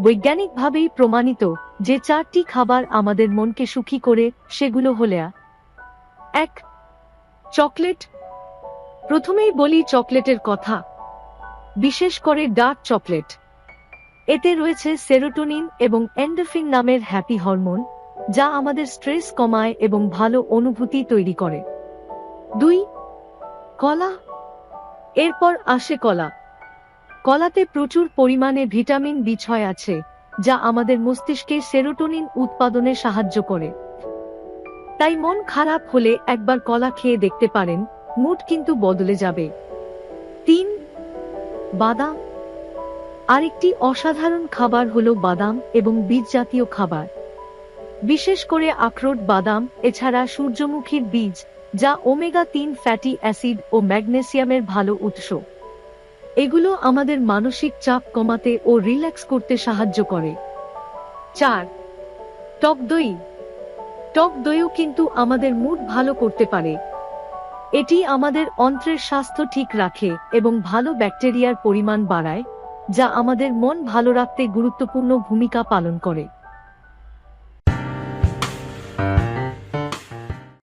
বৈজ্ঞানিকভাবেই প্রমাণিত যে চারটি খাবার আমাদের মনকে সুখী করে, সেগুলো হলে এক, চকলেট। প্রথমেই বলি চকলেটের কথা। বিশেষ করে ডার্ক চকলেট। এতে রয়েছে সেরোটোনিন এবং এন্ডোফিন নামের হ্যাপি হরমোন, যা আমাদের স্ট্রেস কমায় এবং ভালো অনুভূতি তৈরি করে। দুই, কলা। এরপর আসে কলা। কলাতে প্রচুর পরিমাণে ভিটামিন বি ছয় আছে, যা আমাদের মস্তিষ্কে সেরোটোনিন উৎপাদনে সাহায্য করে। তাই মন খারাপ হলে একবার কলা খেয়ে দেখতে পারেন, মুড কিন্তু বদলে যাবে। তিন, বাদাম। আরেকটি অসাধারণ খাবার হলো বাদাম এবং বীজ জাতীয় খাবার। বিশেষ করে আখরোট, বাদাম, এছাড়া সূর্যমুখীর বীজ, যা ওমেগা তিন ফ্যাটি অ্যাসিড ও ম্যাগনেসিয়ামের ভালো উৎস। এগুলো আমাদের মানসিক চাপ কমাতে ও রিল্যাক্স করতে সাহায্য করে। চার, টক দই। টক দইও কিন্তু আমাদের মুড ভালো করতে পারে। এটি আমাদের অন্ত্রের স্বাস্থ্য ঠিক রাখে এবং ভালো ব্যাকটেরিয়ার পরিমাণ বাড়ায়, যা আমাদের মন ভালো রাখতে গুরুত্বপূর্ণ ভূমিকা পালন করে।